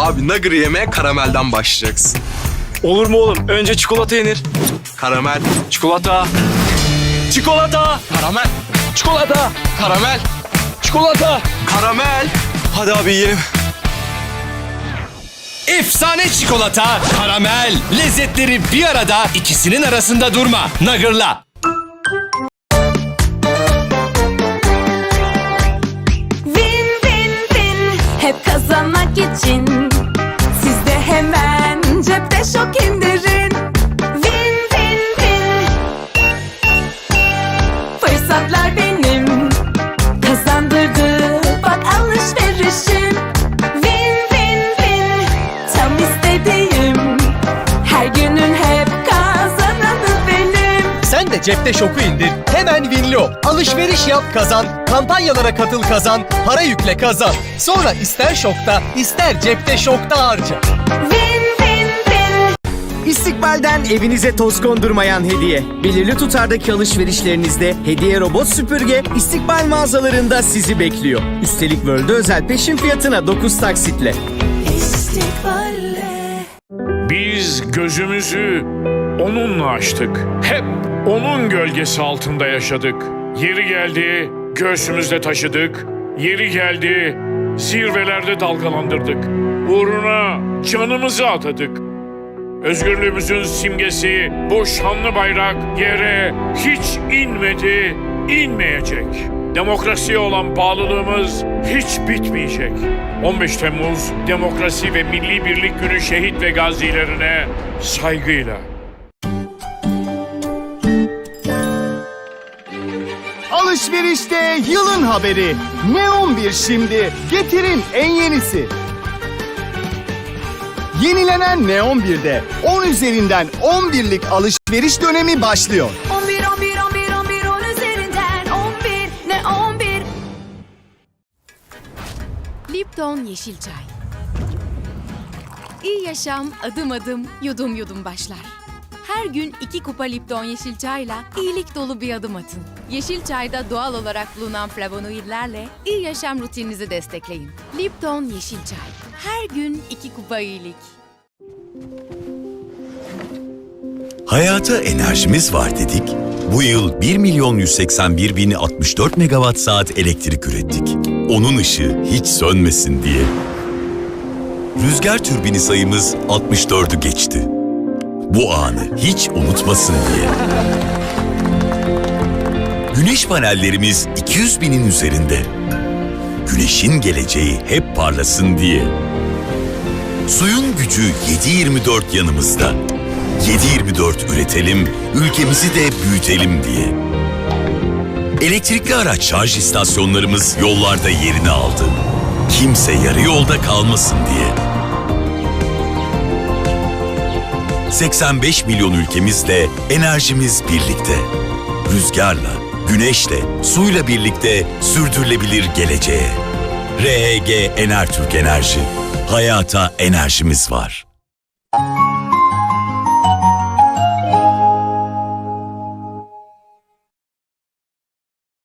Abi nugger yemeye karamelden başlayacaksın. Olur mu oğlum? Önce çikolata yenir. Karamel, Çikolata. Çikolata. karamel, Çikolata. karamel, Çikolata. karamel. Hadi abi yiyelim. Efsane çikolata, karamel, lezzetleri bir arada ikisinin arasında durma. Nugger'la. Cepte şoku indir. Hemen Winli ol. Alışveriş yap kazan. Kampanyalara katıl kazan. Para yükle kazan. Sonra ister şokta ister cepte şokta harca. Win win win İstikbal'den evinize toz kondurmayan hediye. Belirli tutardaki alışverişlerinizde hediye robot süpürge İstikbal mağazalarında sizi bekliyor. Üstelik World'e özel peşin fiyatına 9 taksitle. İstikballe Biz gözümüzü onunla açtık. Hep onun gölgesi altında yaşadık. Yeri geldi göğsümüzde taşıdık. Yeri geldi zirvelerde dalgalandırdık. Uğruna canımızı adadık. Özgürlüğümüzün simgesi bu şanlı bayrak yere hiç inmedi, inmeyecek. Demokrasiye olan bağlılığımız hiç bitmeyecek. 15 Temmuz Demokrasi ve Milli Birlik Günü şehit ve gazilerine saygıyla. Alışverişte yılın haberi. Neon bir şimdi. Getirin en yenisi. Yenilenen Neon 1'de 10 üzerinden 11'lik alışveriş dönemi başlıyor. 11 11 11 11 10 üzerinden 11 ne 11 Lipton Yeşil Çay. İyi yaşam adım adım yudum yudum başlar. Her gün iki kupa Lipton Yeşil Çay'la iyilik dolu bir adım atın. Yeşil Çay'da doğal olarak bulunan flavonoidlerle iyi yaşam rutininizi destekleyin. Lipton Yeşil Çay. Her gün iki kupa iyilik. Hayata enerjimiz var dedik. Bu yıl 1 milyon 181 bin 64 megawatt saat elektrik ürettik. Onun ışığı hiç sönmesin diye. Rüzgar türbini sayımız 64'ü geçti. Bu anı hiç unutmasın diye. Güneş panellerimiz 200 binin üzerinde. Güneşin geleceği hep parlasın diye. Suyun gücü 7-24 yanımızda. 7-24 üretelim, ülkemizi de büyütelim diye. Elektrikli araç şarj istasyonlarımız yollarda yerini aldı. Kimse yarı yolda kalmasın diye. 85 milyon ülkemizle enerjimiz birlikte. Rüzgarla, güneşle, suyla birlikte sürdürülebilir geleceğe. RHG Enertürk Enerji. Hayata enerjimiz var.